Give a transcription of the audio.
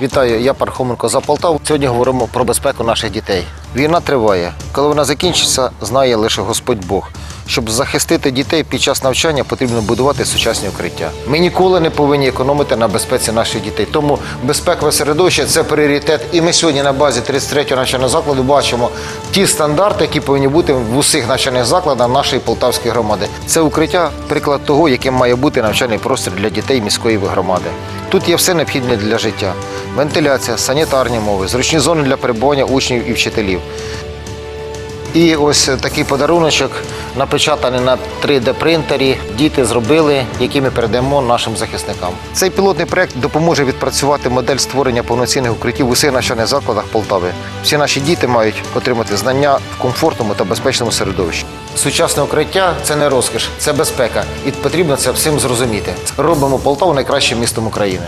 Вітаю, я Пархоменко за Полтаву. Сьогодні говоримо про безпеку наших дітей. Війна триває. Коли вона закінчиться, знає лише Господь Бог. Щоб захистити дітей під час навчання, потрібно будувати сучасні укриття. Ми ніколи не повинні економити на безпеці наших дітей. Тому безпекове середовище це пріоритет. І ми сьогодні на базі 33-го навчального закладу бачимо ті стандарти, які повинні бути в усіх навчальних закладах нашої полтавської громади. Це укриття приклад того, яким має бути навчальний простір для дітей міської громади. Тут є все необхідне для життя: вентиляція, санітарні мови, зручні зони для перебування учнів і вчителів. І ось такий подаруночок напечатаний на 3D-принтері. Діти зробили, який ми передаємо нашим захисникам. Цей пілотний проект допоможе відпрацювати модель створення повноцінних укриттів в усіх навчальних закладах Полтави. Всі наші діти мають отримати знання в комфортному та безпечному середовищі. Сучасне укриття це не розкіш, це безпека, і потрібно це всім зрозуміти. Робимо Полтаву найкращим містом України.